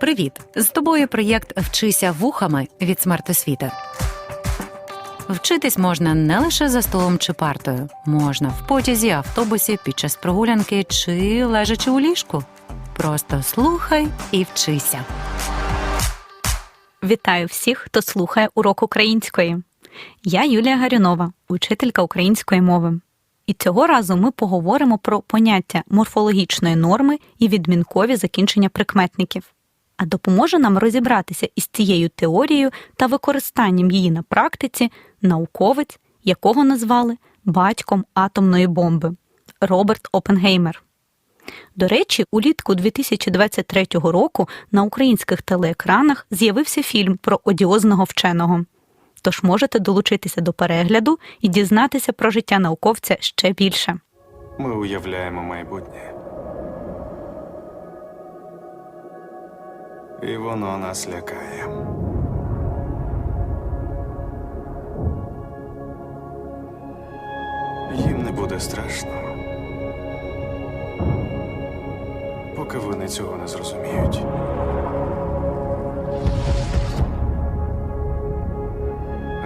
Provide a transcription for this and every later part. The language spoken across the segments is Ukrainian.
Привіт! З тобою проєкт Вчися вухами від смертосвіти. Вчитись можна не лише за столом чи партою, можна в потязі, автобусі, під час прогулянки чи лежачи у ліжку. Просто слухай і вчися. Вітаю всіх, хто слухає урок української. Я Юлія Гарюнова, учителька української мови. І цього разу ми поговоримо про поняття морфологічної норми і відмінкові закінчення прикметників. А допоможе нам розібратися із цією теорією та використанням її на практиці науковець, якого назвали батьком атомної бомби Роберт Опенгеймер. До речі, улітку 2023 року на українських телеекранах з'явився фільм про одіозного вченого. Тож можете долучитися до перегляду і дізнатися про життя науковця ще більше. Ми уявляємо майбутнє. І воно нас лякає. Їм не буде страшно. Поки вони цього не зрозуміють.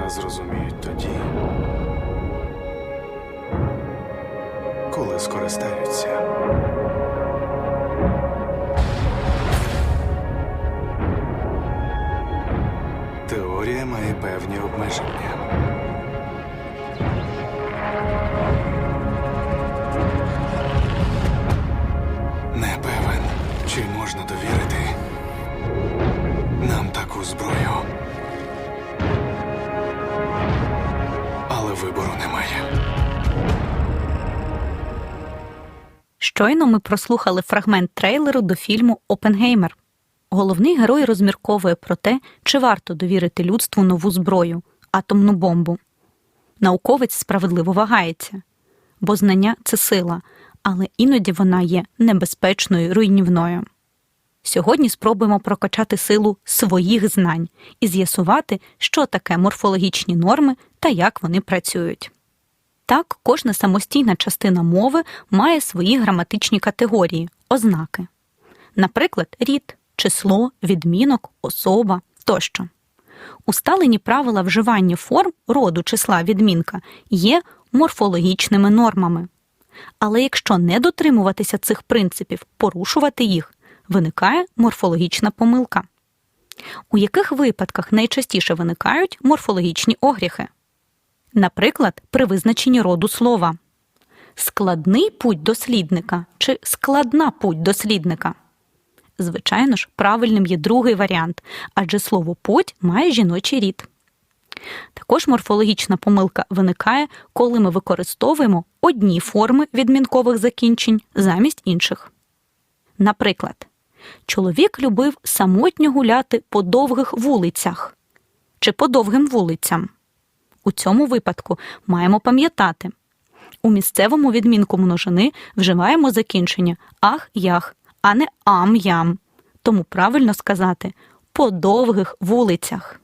А зрозуміють тоді, коли скористаються. Щойно ми прослухали фрагмент трейлеру до фільму Опенгеймер. Головний герой розмірковує про те, чи варто довірити людству нову зброю атомну бомбу. Науковець справедливо вагається, бо знання це сила, але іноді вона є небезпечною руйнівною. Сьогодні спробуємо прокачати силу своїх знань і з'ясувати, що таке морфологічні норми та як вони працюють. Так, кожна самостійна частина мови має свої граматичні категорії, ознаки. Наприклад, рід, число, відмінок, особа тощо. Усталені правила вживання форм роду числа відмінка є морфологічними нормами. Але якщо не дотримуватися цих принципів, порушувати їх, виникає морфологічна помилка. У яких випадках найчастіше виникають морфологічні огріхи? Наприклад, при визначенні роду слова складний путь дослідника чи складна путь дослідника. Звичайно ж, правильним є другий варіант, адже слово путь має жіночий рід. Також морфологічна помилка виникає, коли ми використовуємо одні форми відмінкових закінчень замість інших. Наприклад, чоловік любив самотньо гуляти по довгих вулицях чи по довгим вулицям. У цьому випадку маємо пам'ятати у місцевому відмінку множини вживаємо закінчення ах ях, а не ам ям. Тому правильно сказати по довгих вулицях.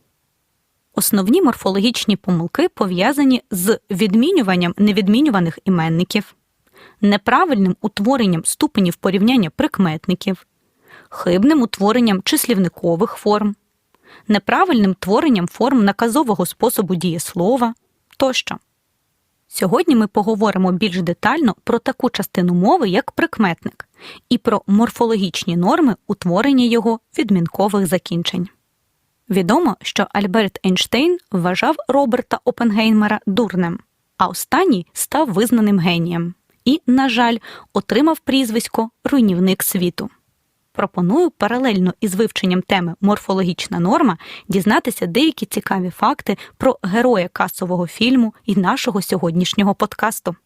Основні морфологічні помилки пов'язані з відмінюванням невідмінюваних іменників, неправильним утворенням ступенів порівняння прикметників, хибним утворенням числівникових форм, неправильним творенням форм наказового способу дієслова тощо. Сьогодні ми поговоримо більш детально про таку частину мови, як прикметник, і про морфологічні норми утворення його відмінкових закінчень. Відомо, що Альберт Ейнштейн вважав Роберта Опенгеймера дурнем, а останній став визнаним генієм і, на жаль, отримав прізвисько руйнівник світу. Пропоную паралельно із вивченням теми морфологічна норма дізнатися деякі цікаві факти про героя касового фільму і нашого сьогоднішнього подкасту.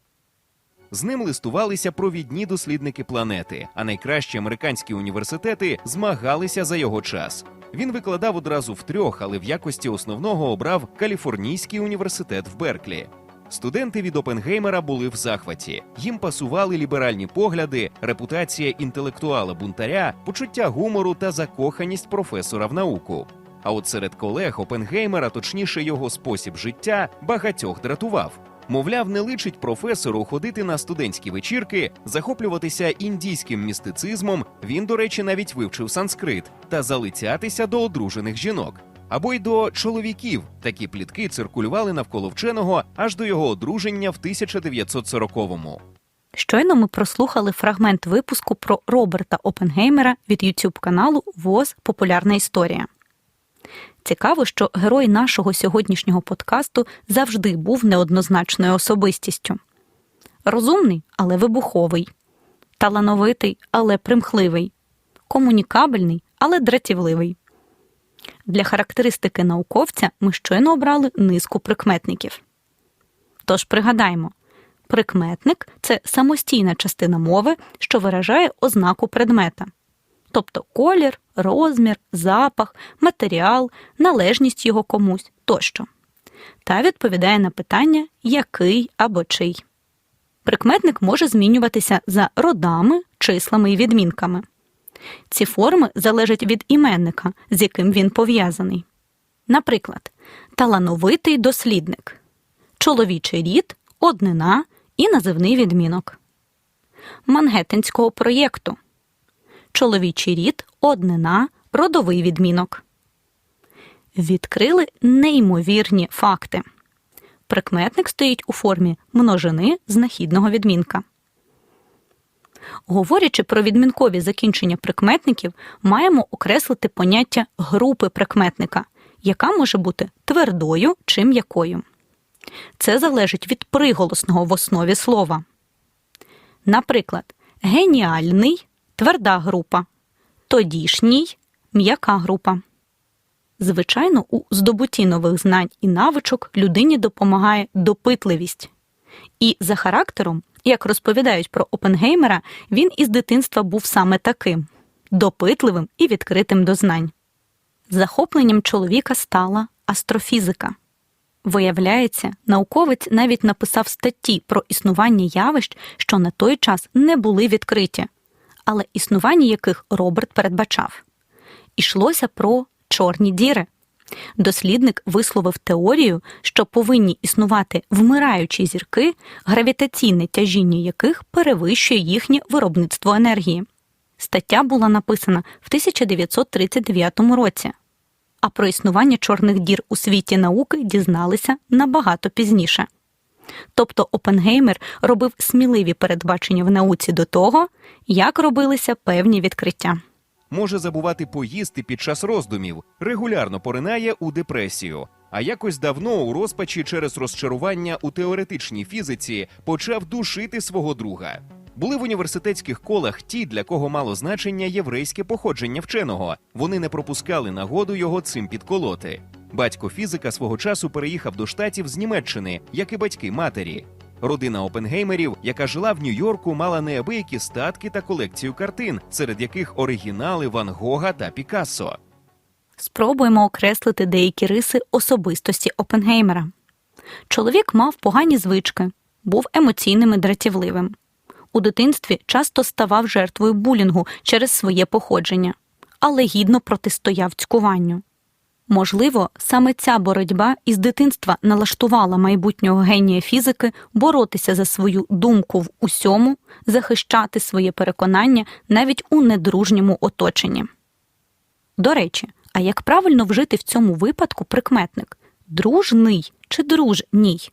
З ним листувалися провідні дослідники планети, а найкращі американські університети змагалися за його час. Він викладав одразу в трьох, але в якості основного обрав Каліфорнійський університет в Берклі. Студенти від Опенгеймера були в захваті. Їм пасували ліберальні погляди, репутація інтелектуала бунтаря, почуття гумору та закоханість професора в науку. А от серед колег Опенгеймера, точніше його спосіб життя, багатьох дратував. Мовляв, не личить професору ходити на студентські вечірки, захоплюватися індійським містицизмом. Він, до речі, навіть вивчив санскрит та залицятися до одружених жінок. Або й до чоловіків такі плітки циркулювали навколо вченого аж до його одруження в 1940-му. Щойно ми прослухали фрагмент випуску про Роберта Опенгеймера від YouTube каналу ВОЗ Популярна історія. Цікаво, що герой нашого сьогоднішнього подкасту завжди був неоднозначною особистістю. Розумний, але вибуховий, талановитий, але примхливий, комунікабельний, але дратівливий. Для характеристики науковця ми щойно обрали низку прикметників. Тож пригадаймо, прикметник це самостійна частина мови, що виражає ознаку предмета, тобто колір, розмір, запах, матеріал, належність його комусь тощо, та відповідає на питання який або чий. Прикметник може змінюватися за родами, числами і відмінками. Ці форми залежать від іменника, з яким він пов'язаний. Наприклад, талановитий дослідник, чоловічий рід, однина і називний відмінок. Мангеттенського проєкту, чоловічий рід, однина, родовий відмінок. Відкрили неймовірні факти. Прикметник стоїть у формі множини знахідного відмінка. Говорячи про відмінкові закінчення прикметників, маємо окреслити поняття групи прикметника, яка може бути твердою чи м'якою. Це залежить від приголосного в основі слова. Наприклад, геніальний тверда група, тодішній м'яка група. Звичайно, у здобутті нових знань і навичок людині допомагає допитливість. І за характером, як розповідають про Опенгеймера, він із дитинства був саме таким допитливим і відкритим до знань. Захопленням чоловіка стала астрофізика. Виявляється, науковець навіть написав статті про існування явищ, що на той час не були відкриті, але існування яких Роберт передбачав. Ішлося про чорні діри. Дослідник висловив теорію, що повинні існувати вмираючі зірки, гравітаційне тяжіння яких перевищує їхнє виробництво енергії. Стаття була написана в 1939 році, а про існування чорних дір у світі науки дізналися набагато пізніше. Тобто Опенгеймер робив сміливі передбачення в науці до того, як робилися певні відкриття. Може забувати поїсти під час роздумів, регулярно поринає у депресію. А якось давно у розпачі через розчарування у теоретичній фізиці почав душити свого друга. Були в університетських колах ті, для кого мало значення єврейське походження вченого. Вони не пропускали нагоду його цим підколоти. Батько фізика свого часу переїхав до штатів з Німеччини, як і батьки матері. Родина Опенгеймерів, яка жила в Нью-Йорку, мала неабиякі статки та колекцію картин, серед яких оригінали Ван Гога та Пікассо. Спробуємо окреслити деякі риси особистості Опенгеймера. Чоловік мав погані звички, був емоційним і дратівливим. У дитинстві часто ставав жертвою булінгу через своє походження, але гідно протистояв цькуванню. Можливо, саме ця боротьба із дитинства налаштувала майбутнього генія фізики боротися за свою думку в усьому, захищати своє переконання навіть у недружньому оточенні. До речі, а як правильно вжити в цьому випадку прикметник дружний чи дружній?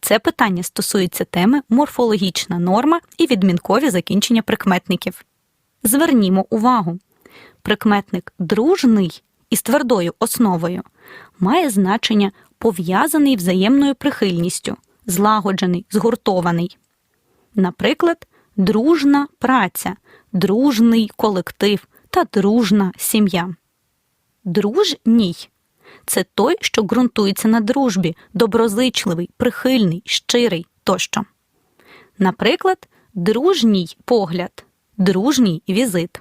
Це питання стосується теми морфологічна норма і відмінкові закінчення прикметників. Звернімо увагу: прикметник дружний із твердою основою має значення пов'язаний взаємною прихильністю, злагоджений, згуртований. Наприклад, дружна праця, дружний колектив та дружна сім'я. Дружній це той, що ґрунтується на дружбі, доброзичливий, прихильний, щирий тощо. Наприклад, дружній погляд, дружній візит.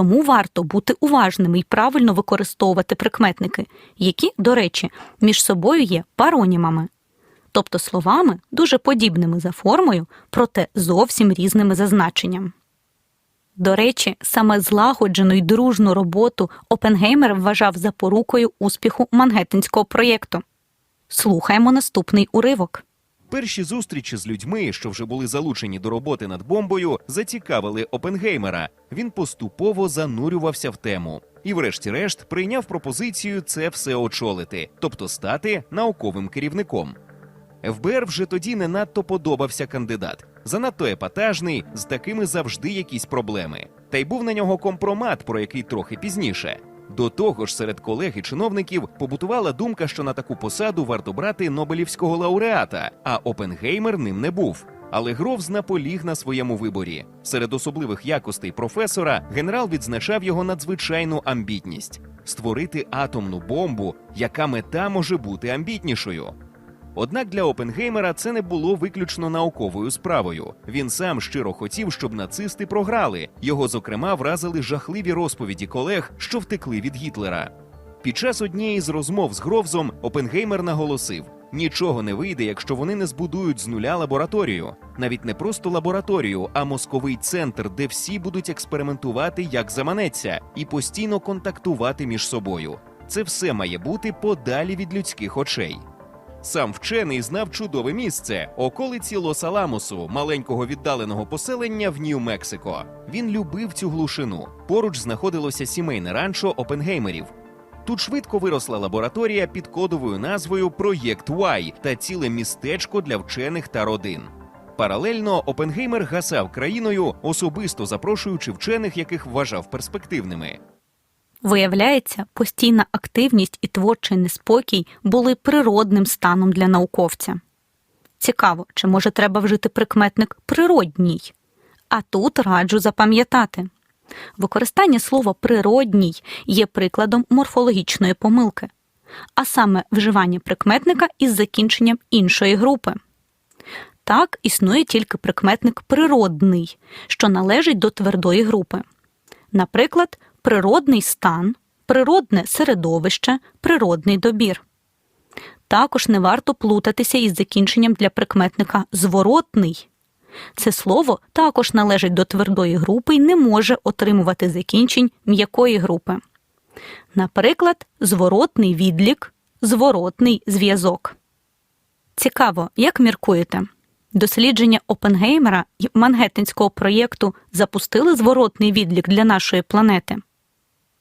Тому варто бути уважними і правильно використовувати прикметники, які, до речі, між собою є паронімами, тобто словами дуже подібними за формою, проте зовсім різними за значенням. До речі, саме злагоджену й дружну роботу Опенгеймер вважав запорукою успіху Мангеттенського проєкту. Слухаємо наступний уривок. Перші зустрічі з людьми, що вже були залучені до роботи над бомбою, зацікавили Опенгеймера. Він поступово занурювався в тему. І, врешті-решт, прийняв пропозицію це все очолити, тобто стати науковим керівником. ФБР вже тоді не надто подобався кандидат. Занадто епатажний, з такими завжди якісь проблеми. Та й був на нього компромат, про який трохи пізніше. До того ж, серед колег і чиновників побутувала думка, що на таку посаду варто брати Нобелівського лауреата, а Опенгеймер ним не був. Але Гров наполіг на своєму виборі. Серед особливих якостей професора генерал відзначав його надзвичайну амбітність створити атомну бомбу, яка мета може бути амбітнішою. Однак для Опенгеймера це не було виключно науковою справою. Він сам щиро хотів, щоб нацисти програли. Його, зокрема, вразили жахливі розповіді колег, що втекли від Гітлера. Під час однієї з розмов з Гровзом Опенгеймер наголосив: нічого не вийде, якщо вони не збудують з нуля лабораторію, навіть не просто лабораторію, а мозковий центр, де всі будуть експериментувати як заманеться, і постійно контактувати між собою. Це все має бути подалі від людських очей. Сам вчений знав чудове місце околиці Лос-Аламосу, маленького віддаленого поселення в Нью-Мексико. Він любив цю глушину. Поруч знаходилося сімейне ранчо Опенгеймерів. Тут швидко виросла лабораторія під кодовою назвою Проєкт Y та ціле містечко для вчених та родин. Паралельно Опенгеймер гасав країною, особисто запрошуючи вчених, яких вважав перспективними. Виявляється, постійна активність і творчий неспокій були природним станом для науковця. Цікаво, чи може треба вжити прикметник природній? А тут раджу запам'ятати. Використання слова природній є прикладом морфологічної помилки, а саме вживання прикметника із закінченням іншої групи. Так існує тільки прикметник природний, що належить до твердої групи. Наприклад, природний стан, природне середовище, природний добір. Також не варто плутатися із закінченням для прикметника зворотний. Це слово також належить до твердої групи і не може отримувати закінчень м'якої групи. Наприклад, зворотний відлік, зворотний зв'язок. Цікаво, як міркуєте? Дослідження Опенгеймера і Мангеттенського проєкту запустили зворотний відлік для нашої планети.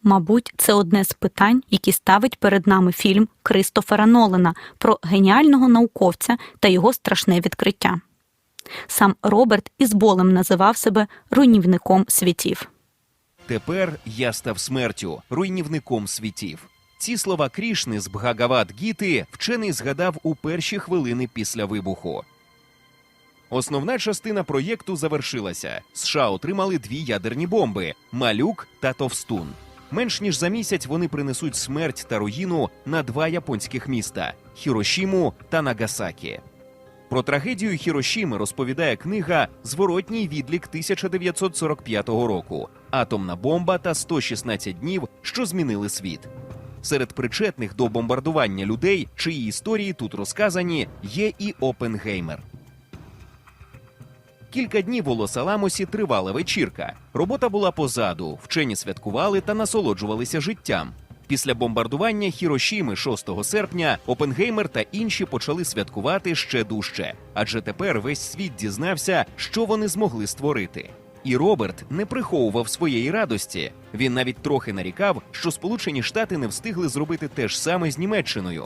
Мабуть, це одне з питань, які ставить перед нами фільм Кристофера Нолана про геніального науковця та його страшне відкриття. Сам Роберт із болем називав себе руйнівником світів. Тепер я став смертю, руйнівником світів. Ці слова Крішни з Бхагават Гіти вчений згадав у перші хвилини після вибуху. Основна частина проєкту завершилася. США отримали дві ядерні бомби малюк та товстун. Менш ніж за місяць вони принесуть смерть та руїну на два японських міста Хірошіму та Нагасакі. Про трагедію Хірошіми розповідає книга Зворотній відлік 1945 року Атомна бомба та 116 днів, що змінили світ. Серед причетних до бомбардування людей, чиї історії тут розказані, є і Опенгеймер. Кілька днів у Лос-Аламосі тривала вечірка. Робота була позаду, вчені святкували та насолоджувалися життям. Після бомбардування Хірошіми 6 серпня Опенгеймер та інші почали святкувати ще дужче, адже тепер весь світ дізнався, що вони змогли створити. І Роберт не приховував своєї радості. Він навіть трохи нарікав, що Сполучені Штати не встигли зробити те ж саме з Німеччиною.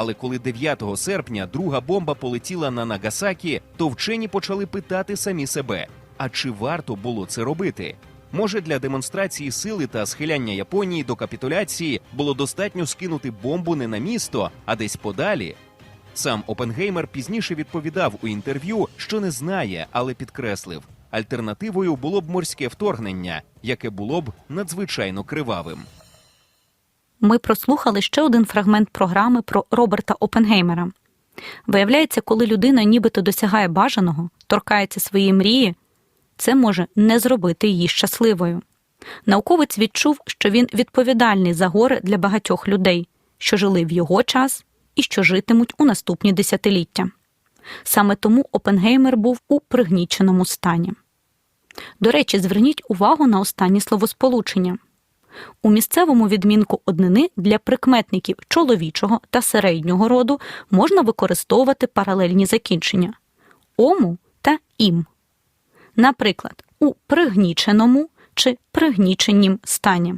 Але коли 9 серпня друга бомба полетіла на Нагасакі, то вчені почали питати самі себе: а чи варто було це робити? Може, для демонстрації сили та схиляння Японії до капітуляції було достатньо скинути бомбу не на місто, а десь подалі? Сам Опенгеймер пізніше відповідав у інтерв'ю, що не знає, але підкреслив: альтернативою було б морське вторгнення, яке було б надзвичайно кривавим. Ми прослухали ще один фрагмент програми про Роберта Опенгеймера. Виявляється, коли людина нібито досягає бажаного, торкається своєї мрії, це може не зробити її щасливою. Науковець відчув, що він відповідальний за горе для багатьох людей, що жили в його час і що житимуть у наступні десятиліття. Саме тому Опенгеймер був у пригніченому стані. До речі, зверніть увагу на останнє словосполучення. У місцевому відмінку однини для прикметників чоловічого та середнього роду можна використовувати паралельні закінчення ому та ім. Наприклад, у пригніченому чи пригніченім стані.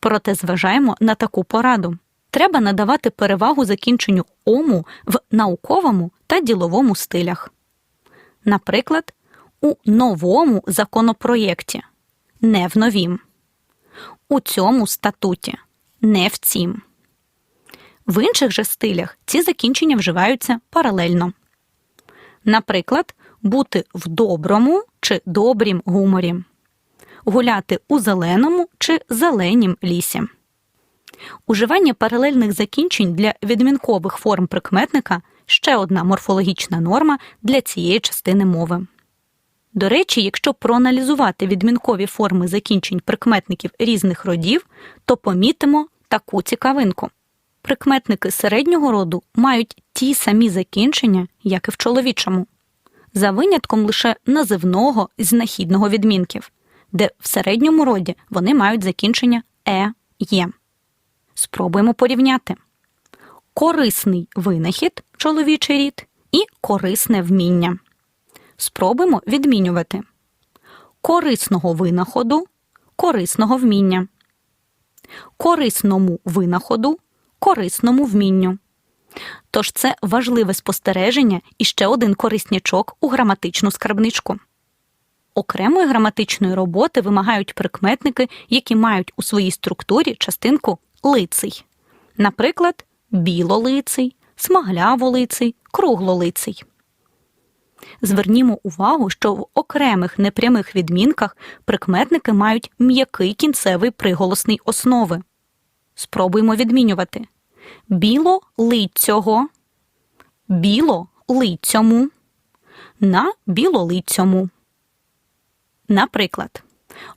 Проте зважаємо на таку пораду. Треба надавати перевагу закінченню ому в науковому та діловому стилях. Наприклад, у новому законопроєкті, не в новім, у цьому статуті, не в цім. В інших же стилях ці закінчення вживаються паралельно. Наприклад, бути в доброму чи добрім гуморі, гуляти у зеленому чи зеленім лісі. Уживання паралельних закінчень для відмінкових форм прикметника ще одна морфологічна норма для цієї частини мови. До речі, якщо проаналізувати відмінкові форми закінчень прикметників різних родів, то помітимо таку цікавинку. Прикметники середнього роду мають ті самі закінчення, як і в чоловічому, за винятком лише називного і знахідного відмінків, де в середньому роді вони мають закінчення е, є. Спробуємо порівняти корисний винахід, чоловічий рід, і корисне вміння. Спробуємо відмінювати корисного винаходу, корисного вміння, корисному винаходу, корисному вмінню. Тож це важливе спостереження і ще один кориснячок у граматичну скарбничку. Окремої граматичної роботи вимагають прикметники, які мають у своїй структурі частинку лиций. Наприклад, білолиций, смагляволиций, круглолиций. Звернімо увагу, що в окремих непрямих відмінках прикметники мають м'який кінцевий приголосний основи. Спробуємо відмінювати білолицього, білолицьому, на білолицьому. Наприклад,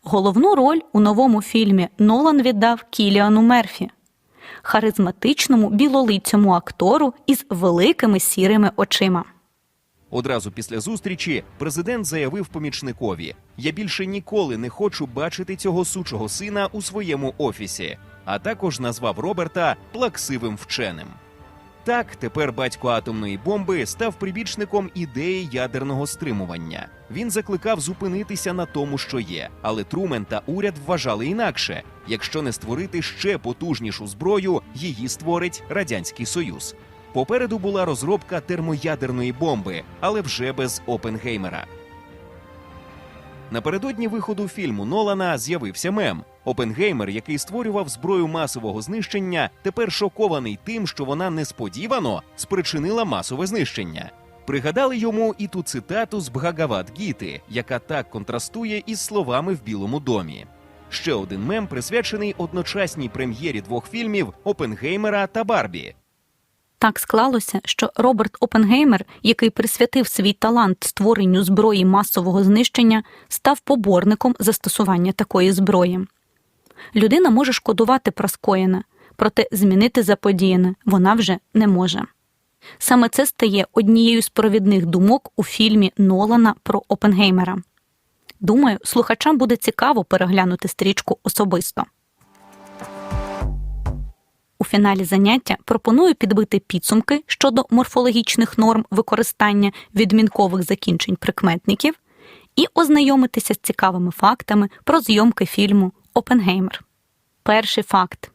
головну роль у новому фільмі Нолан віддав Кіліану Мерфі, харизматичному білолицьому актору із великими сірими очима. Одразу після зустрічі президент заявив помічникові: Я більше ніколи не хочу бачити цього сучого сина у своєму офісі, а також назвав Роберта плаксивим вченим. Так, тепер батько атомної бомби став прибічником ідеї ядерного стримування. Він закликав зупинитися на тому, що є, але Трумен та уряд вважали інакше: якщо не створити ще потужнішу зброю, її створить радянський союз. Попереду була розробка термоядерної бомби, але вже без Опенгеймера. Напередодні виходу фільму Нолана з'явився мем. Опенгеймер, який створював зброю масового знищення, тепер шокований тим, що вона несподівано спричинила масове знищення. Пригадали йому і ту цитату з Бхагават Гіти, яка так контрастує із словами в Білому домі. Ще один мем присвячений одночасній прем'єрі двох фільмів Опенгеймера та Барбі. Так склалося, що Роберт Опенгеймер, який присвятив свій талант створенню зброї масового знищення, став поборником застосування такої зброї. Людина може шкодувати про скоєне, проте змінити заподіяне вона вже не може. Саме це стає однією з провідних думок у фільмі Нолана про Опенгеймера. Думаю, слухачам буде цікаво переглянути стрічку особисто. У фіналі заняття пропоную підбити підсумки щодо морфологічних норм використання відмінкових закінчень прикметників і ознайомитися з цікавими фактами про зйомки фільму Опенгеймер. Перший факт.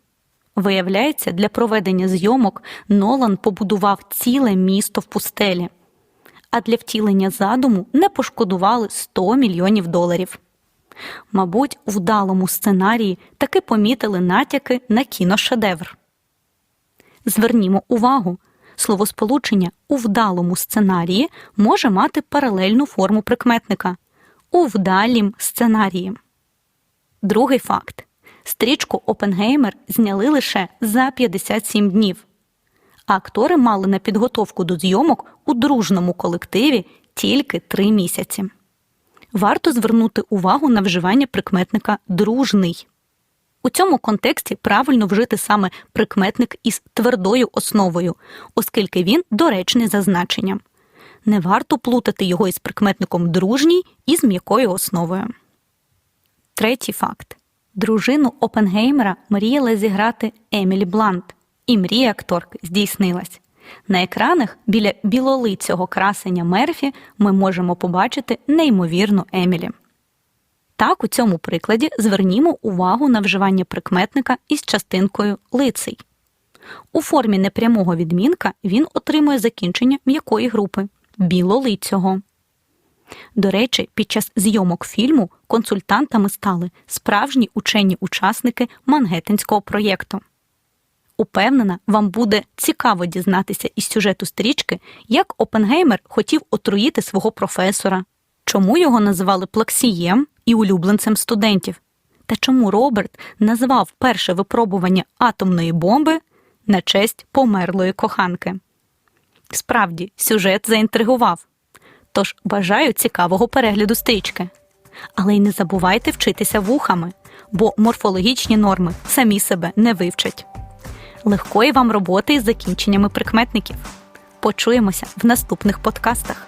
Виявляється, для проведення зйомок Нолан побудував ціле місто в пустелі, а для втілення задуму не пошкодували 100 мільйонів доларів. Мабуть, у вдалому сценарії таки помітили натяки на кіношедевр. Звернімо увагу, словосполучення у вдалому сценарії може мати паралельну форму прикметника у вдалім сценарії. Другий факт. Стрічку Опенгеймер зняли лише за 57 днів. А актори мали на підготовку до зйомок у дружному колективі тільки три місяці. Варто звернути увагу на вживання прикметника дружний. У цьому контексті правильно вжити саме прикметник із твердою основою, оскільки він доречний за значенням. Не варто плутати його із прикметником дружній із м'якою основою. Третій факт. Дружину Опенгеймера мріяли зіграти Емілі Блант, і мрія акторки здійснилась. На екранах біля білолицього красення Мерфі ми можемо побачити неймовірну Емілі. Так, у цьому прикладі звернімо увагу на вживання прикметника із частинкою лицей. У формі непрямого відмінка він отримує закінчення м'якої групи білолицього. До речі, під час зйомок фільму консультантами стали справжні учені учасники Мангеттенського проєкту. Упевнена, вам буде цікаво дізнатися із сюжету стрічки, як Опенгеймер хотів отруїти свого професора, чому його називали плаксієм і улюбленцем студентів, та чому Роберт назвав перше випробування атомної бомби на честь померлої коханки. Справді, сюжет заінтригував. Тож бажаю цікавого перегляду стрічки. Але й не забувайте вчитися вухами, бо морфологічні норми самі себе не вивчать. Легкої вам роботи із закінченнями прикметників. Почуємося в наступних подкастах.